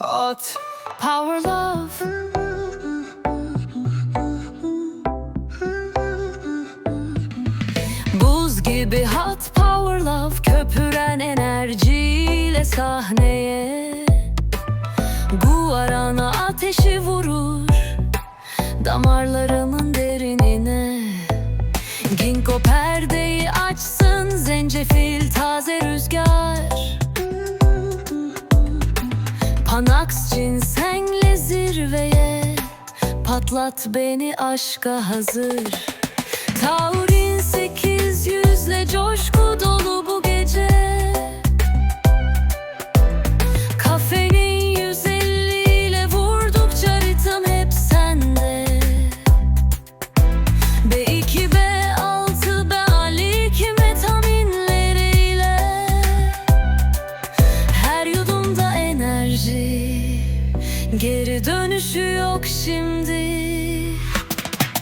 Hot power love. Buz gibi hot power love köpüren enerjiyle sahneye Guarana ateşi vurur damarlarımın derinine Ginkgo perdeyi açsın zencefil taze rüzgar Panax cinsengle zirveye Patlat beni aşka hazır. Taurin sekiz Geri dönüşü yok şimdi.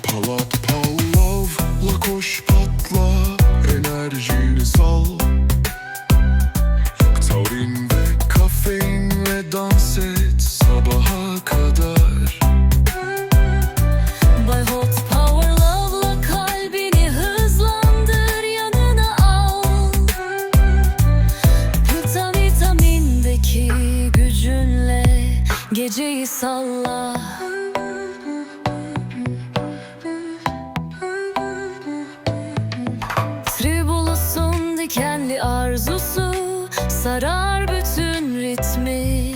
Palat geceyi salla. Tribulus'un dikenli arzusu sarar bütün ritmi.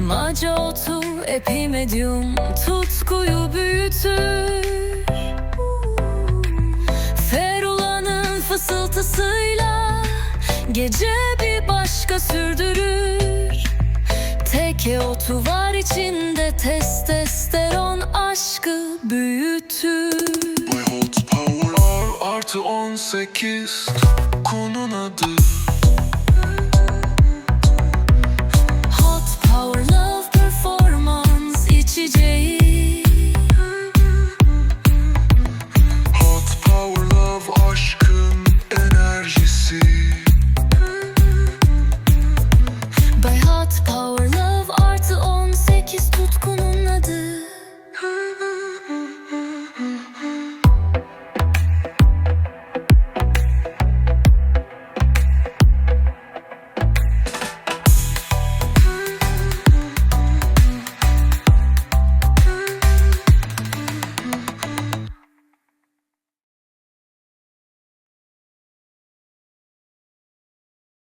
Maca otu epimedium tutkuyu büyütür. Ferula'nın fısıltısıyla gece bir başka sürdürür Leke otu var içinde testosteron aşkı büyütür. We hold power. R artı 18 konun adı. Hot power love performance içeceği. Hot power love aşkın enerjisi. By hot power